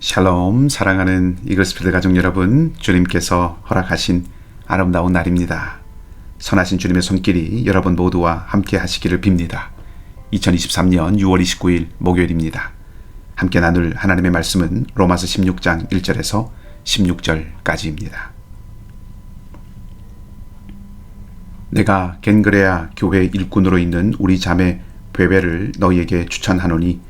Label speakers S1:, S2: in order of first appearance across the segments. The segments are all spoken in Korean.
S1: 샬롬 사랑하는 이글스필드 가족 여러분 주님께서 허락하신 아름다운 날입니다. 선하신 주님의 손길이 여러분 모두와 함께 하시기를 빕니다. 2023년 6월 29일 목요일입니다. 함께 나눌 하나님의 말씀은 로마서 16장 1절에서 16절까지입니다. 내가 겐그레아 교회 일꾼으로 있는 우리 자매 베베를 너희에게 추천하노니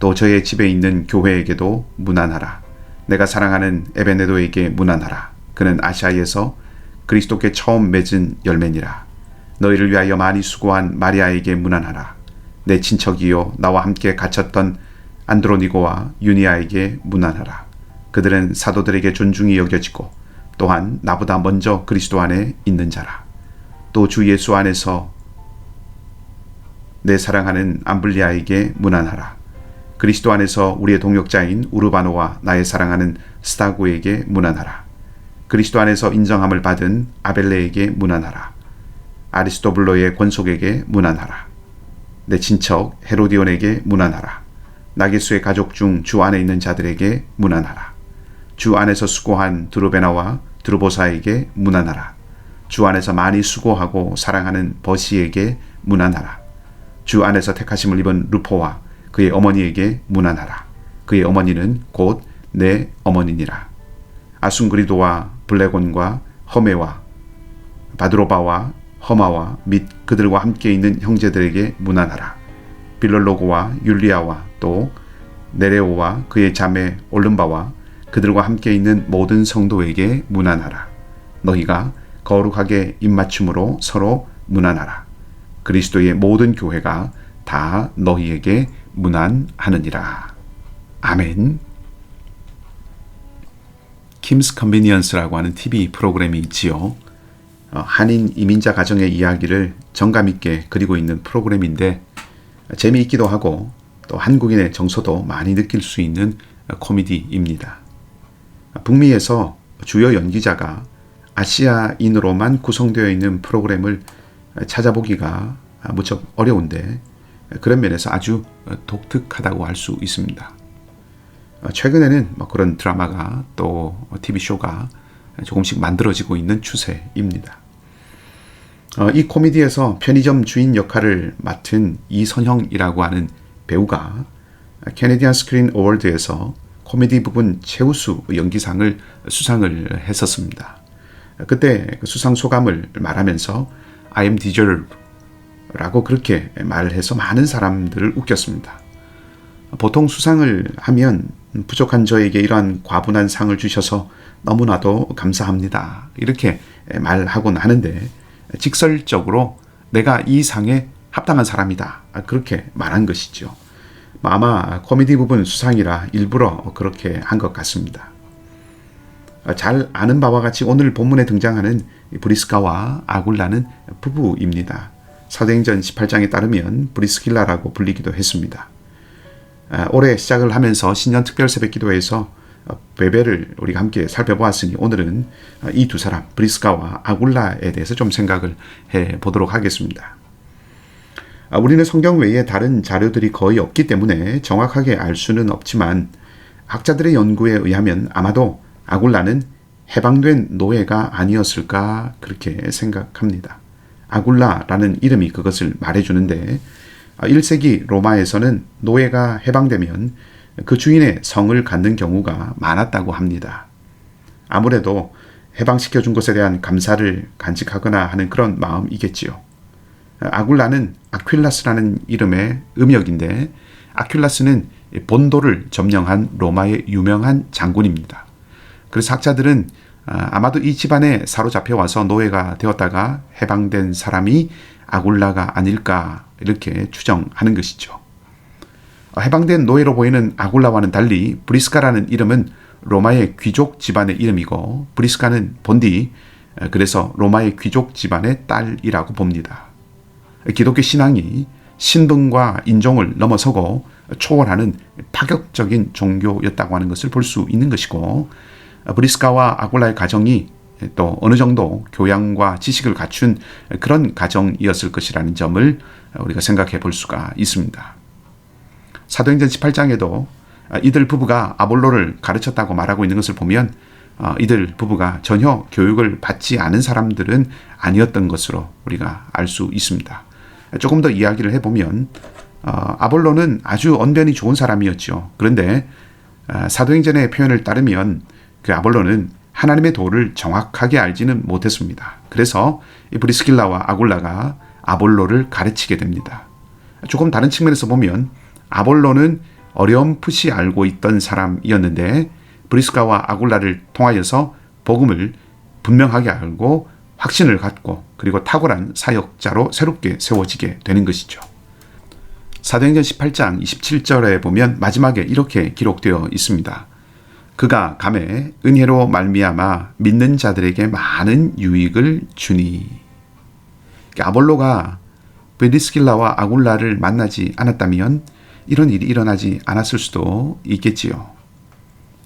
S1: 또 저의 집에 있는 교회에게도 문안하라. 내가 사랑하는 에베네도에게 문안하라. 그는 아시아에서 그리스도께 처음 맺은 열매니라. 너희를 위하여 많이 수고한 마리아에게 문안하라. 내 친척이요 나와 함께 갇혔던 안드로니고와 유니아에게 문안하라. 그들은 사도들에게 존중이 여겨지고 또한 나보다 먼저 그리스도 안에 있는 자라. 또 주 예수 안에서 내 사랑하는 암블리아에게 문안하라. 그리스도 안에서 우리의 동역자인 우르바노와 나의 사랑하는 스타고에게 문안하라. 그리스도 안에서 인정함을 받은 아벨레에게 문안하라. 아리스토블로의 권속에게 문안하라. 내 친척 헤로디온에게 문안하라. 나게수의 가족 중 주 안에 있는 자들에게 문안하라. 주 안에서 수고한 드로베나와 드로보사에게 문안하라. 주 안에서 많이 수고하고 사랑하는 버시에게 문안하라. 주 안에서 택하심을 입은 루포와 그의 어머니에게 문안하라. 그의 어머니는 곧 내 어머니니라. 아순그리도와 블레곤과 허메와 바드로바와 허마와 및 그들과 함께 있는 형제들에게 문안하라. 빌롤로고와 율리아와 또 네레오와 그의 자매 올름바와 그들과 함께 있는 모든 성도에게 문안하라. 너희가 거룩하게 입맞춤으로 서로 문안하라. 그리스도의 모든 교회가 다 너희에게 문안하느니라. 아멘. 킴스 컨비니언스라고 하는 TV 프로그램이 있지요. 어, 한인 이민자 가정의 이야기를 정감 있게 그리고 있는 프로그램인데 재미있기도 하고 또 한국인의 정서도 많이 느낄 수 있는 코미디입니다. 북미에서 주요 연기자가 아시아인으로만 구성되어 있는 프로그램을 찾아보기가 무척 어려운데 그런 면에서 아주 독특하다고 할 수 있습니다. 최근에는 뭐 그런 드라마가 또 TV쇼가 조금씩 만들어지고 있는 추세입니다. 이 코미디에서 편의점 주인 역할을 맡은 이선형이라고 하는 배우가 캐네디안 스크린 어워드에서 코미디 부분 최우수 연기상을 수상을 했었습니다. 그때 그 수상 소감을 말하면서 I am deserve 라고 그렇게 말을 해서 많은 사람들을 웃겼습니다. 보통 수상을 하면 부족한 저에게 이러한 과분한 상을 주셔서 너무나도 감사합니다. 이렇게 말하곤 하는데 직설적으로 내가 이 상에 합당한 사람이다. 그렇게 말한 것이죠. 아마 코미디 부분 수상이라 일부러 그렇게 한 것 같습니다. 잘 아는 바와 같이 오늘 본문에 등장하는 브리스카와 아굴라는 부부입니다. 사도행전 18장에 따르면 브리스킬라라고 불리기도 했습니다. 아, 올해 시작을 하면서 신년 특별 새벽 기도에서 베베를 우리가 함께 살펴보았으니 오늘은 이 두 사람 브리스카와 아굴라에 대해서 좀 생각을 해 보도록 하겠습니다. 아, 우리는 성경 외에 다른 자료들이 거의 없기 때문에 정확하게 알 수는 없지만 학자들의 연구에 의하면 아마도 아굴라는 해방된 노예가 아니었을까 그렇게 생각합니다. 아굴라라는 이름이 그것을 말해주는데 1세기 아, 로마에서는 노예가 해방되면 그 주인의 성을 갖는 경우가 많았다고 합니다. 아무래도 해방시켜 준 것에 대한 감사를 간직하거나 하는 그런 마음이겠지요. 아굴라는 아퀼라스라는 이름의 음역인데 아퀼라스는 본도를 점령한 로마의 유명한 장군입니다. 그래서 학자들은 아, 아마도 이 집안에 사로잡혀 와서 노예가 되었다가 해방된 사람이 아굴라가 아닐까 이렇게 추정하는 것이죠. 어, 해방된 노예로 보이는 아굴라와는 달리 브리스카라는 이름은 로마의 귀족 집안의 이름이고 브리스카는 본디 그래서 로마의 귀족 집안의 딸이라고 봅니다. 기독교 신앙이 신분과 인종을 넘어서고 초월하는 파격적인 종교였다고 하는 것을 볼 수 있는 것이고 브리스카와 아굴라의 가정이 또 어느 정도 교양과 지식을 갖춘 그런 가정이었을 것이라는 점을 우리가 생각해 볼 수가 있습니다. 사도행전 18장에도 이들 부부가 아볼로를 가르쳤다고 말하고 있는 것을 보면 어, 이들 부부가 전혀 교육을 받지 않은 사람들은 아니었던 것으로 우리가 알 수 있습니다. 조금 더 이야기를 해보면 어, 아볼로는 아주 언변이 좋은 사람이었죠. 그런데 어, 사도행전의 표현을 따르면 그 아볼로는 하나님의 도를 정확하게 알지는 못했습니다. 그래서 이 브리스킬라와 아굴라가 아볼로를 가르치게 됩니다. 조금 다른 측면에서 보면 아볼로는 어렴풋이 알고 있던 사람이었는데 브리스카와 아굴라를 통하여서 복음을 분명하게 알고 확신을 갖고 그리고 탁월한 사역자로 새롭게 세워지게 되는 것이죠. 사도행전 18장 27절에 보면 마지막에 이렇게 기록되어 있습니다. 그가 감에 은혜로 말미암아 믿는 자들에게 많은 유익을 주니 아볼로가 베리스킬라와 아굴라를 만나지 않았다면 이런 일이 일어나지 않았을 수도 있겠지요.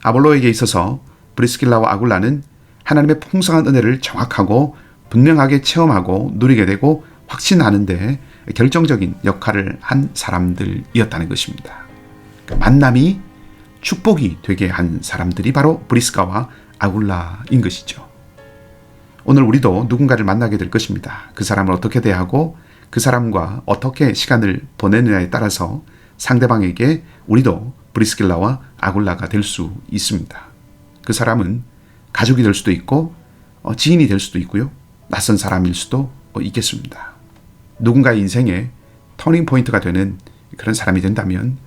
S1: 아볼로에게 있어서 브리스킬라와 아굴라는 하나님의 풍성한 은혜를 정확하고 분명하게 체험하고 누리게 되고 확신하는데 결정적인 역할을 한 사람들이었다는 것입니다. 그러니까 만남이 축복이 되게 한 사람들이 바로 브리스카와 아굴라인 것이죠. 오늘 우리도 누군가를 만나게 될 것입니다. 그 사람을 어떻게 대하고 그 사람과 어떻게 시간을 보내느냐에 따라서 상대방에게 우리도 브리스길라와 아굴라가 될 수 있습니다. 그 사람은 가족이 될 수도 있고 어, 지인이 될 수도 있고요. 낯선 사람일 수도 있겠습니다. 누군가의 인생에 터닝 포인트가 되는 그런 사람이 된다면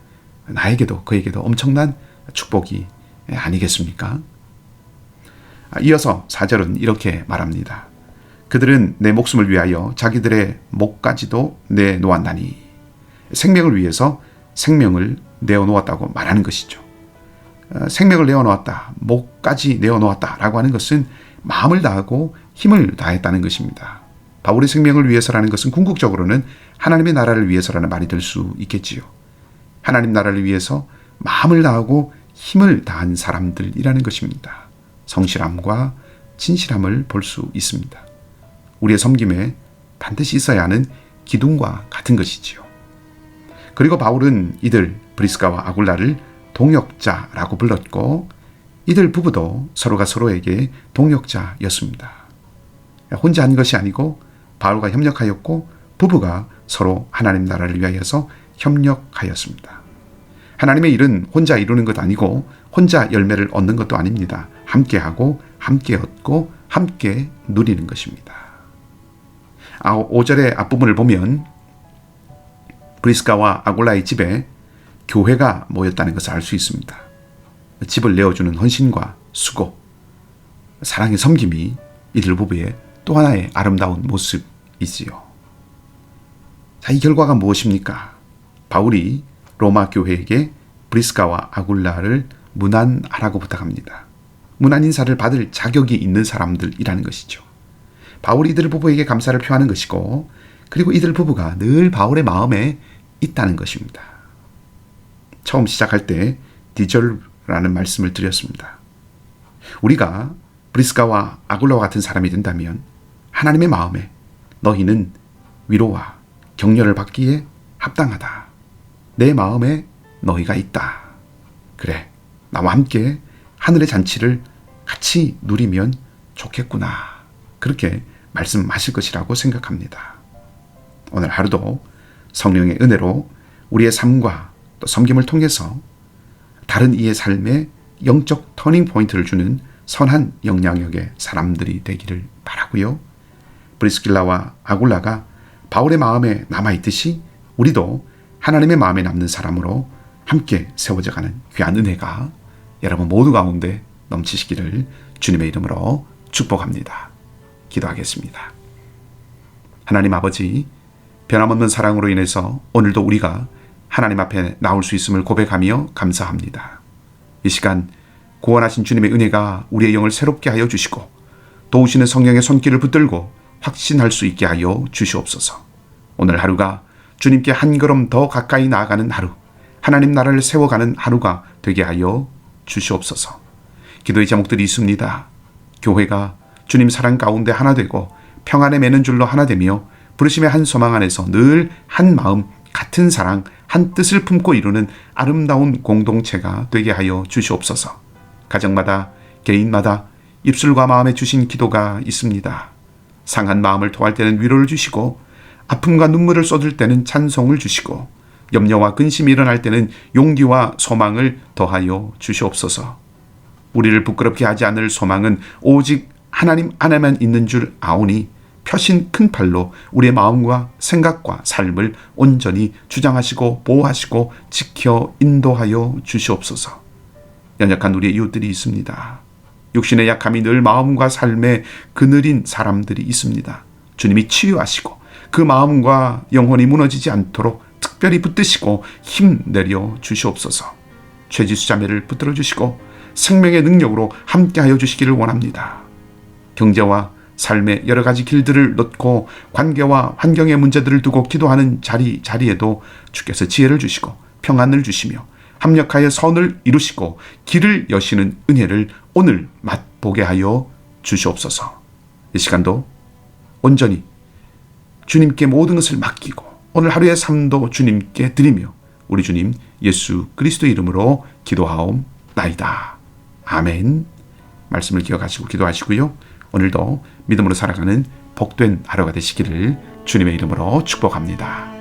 S1: 나에게도 그에게도 엄청난 축복이 아니겠습니까? 아, 이어서 4절은 이렇게 말합니다. 그들은 내 목숨을 위하여 자기들의 목까지도 내놓았나니 생명을 위해서 생명을 내어놓았다고 말하는 것이죠. 어, 생명을 내어놓았다, 목까지 내어놓았다라고 하는 것은 마음을 다하고 힘을 다했다는 것입니다. 바울의 생명을 위해서라는 것은 궁극적으로는 하나님의 나라를 위해서라는 말이 될 수 있겠지요. 하나님 나라를 위해서 마음을 다하고 힘을 다한 사람들이라는 것입니다. 성실함과 진실함을 볼 수 있습니다. 우리의 섬김에 반드시 있어야 하는 기둥과 같은 것이지요. 그리고 바울은 이들 브리스가와 아굴라를 동역자라고 불렀고 이들 부부도 서로가 서로에게 동역자였습니다. 혼자 한 것이 아니고 바울과 협력하였고 부부가 서로 하나님 나라를 위하여서 협력하였습니다. 하나님의 일은 혼자 이루는 것 아니고 혼자 열매를 얻는 것도 아닙니다. 함께하고 함께 얻고 함께 누리는 것입니다. 5절의 앞부분을 보면 브리스카와 아골라의 집에 교회가 모였다는 것을 알 수 있습니다. 집을 내어주는 헌신과 수고, 사랑의 섬김이 이들 부부의 또 하나의 아름다운 모습이지요. 자, 이 결과가 무엇입니까? 바울이 로마 교회에게 브리스카와 아굴라를 문안하라고 부탁합니다. 문안 인사를 받을 자격이 있는 사람들이라는 것이죠. 바울이 이들 부부에게 감사를 표하는 것이고 그리고 이들 부부가 늘 바울의 마음에 있다는 것입니다. 처음 시작할 때 디절라는 말씀을 드렸습니다. 우리가 브리스가와 아굴라와 같은 사람이 된다면 하나님의 마음에 너희는 위로와 격려를 받기에 합당하다. 내 마음에 너희가 있다. 그래, 나와 함께 하늘의 잔치를 같이 누리면 좋겠구나. 그렇게 말씀하실 것이라고 생각합니다. 오늘 하루도 성령의 은혜로 우리의 삶과 또 섬김을 통해서 다른 이의 삶에 영적 터닝 포인트를 주는 선한 영향력의 사람들이 되기를 바라고요. 브리스길라와 아굴라가 바울의 마음에 남아 있듯이 우리도 하나님의 마음에 남는 사람으로 함께 세워져가는 귀한 은혜가 여러분 모두 가운데 넘치시기를 주님의 이름으로 축복합니다. 기도하겠습니다. 하나님 아버지, 변함없는 사랑으로 인해서 오늘도 우리가 하나님 앞에 나올 수 있음을 고백하며 감사합니다. 이 시간 구원하신 주님의 은혜가 우리의 영을 새롭게 하여 주시고 도우시는 성령의 손길을 붙들고 확신할 수 있게 하여 주시옵소서. 오늘 하루가 주님께 한 걸음 더 가까이 나아가는 하루, 하나님 나라를 세워가는 하루가 되게 하여 주시옵소서. 기도의 제목들이 있습니다. 교회가 주님 사랑 가운데 하나 되고 평안에 매는 줄로 하나 되며 부르심의 한 소망 안에서 늘 한 마음, 같은 사랑, 한 뜻을 품고 이루는 아름다운 공동체가 되게 하여 주시옵소서. 가정마다 개인마다 입술과 마음에 주신 기도가 있습니다. 상한 마음을 토할 때는 위로를 주시고 아픔과 눈물을 쏟을 때는 찬송을 주시고 염려와 근심이 일어날 때는 용기와 소망을 더하여 주시옵소서. 우리를 부끄럽게 하지 않을 소망은 오직 하나님 안에만 있는 줄 아오니 표신 큰 팔로 우리의 마음과 생각과 삶을 온전히 주장하시고 보호하시고 지켜 인도하여 주시옵소서. 연약한 우리의 이웃들이 있습니다. 육신의 약함이 늘 마음과 삶에 그늘인 사람들이 있습니다. 주님이 치유하시고 그 마음과 영혼이 무너지지 않도록 특별히 붙드시고 힘 내려 주시옵소서. 죄지수 자매를 붙들어 주시고 생명의 능력으로 함께하여 주시기를 원합니다. 경제와 삶의 여러 가지 길들을 놓고 관계와 환경의 문제들을 두고 기도하는 자리 자리에도 주께서 지혜를 주시고 평안을 주시며 합력하여 선을 이루시고 길을 여시는 은혜를 오늘 맛보게 하여 주시옵소서. 이 시간도 온전히 주님께 모든 것을 맡기고 오늘 하루의 삶도 주님께 드리며 우리 주님 예수 그리스도 이름으로 기도하옵나이다. 아멘. 말씀을 기억하시고 기도하시고요. 오늘도 믿음으로 살아가는 복된 하루가 되시기를 주님의 이름으로 축복합니다.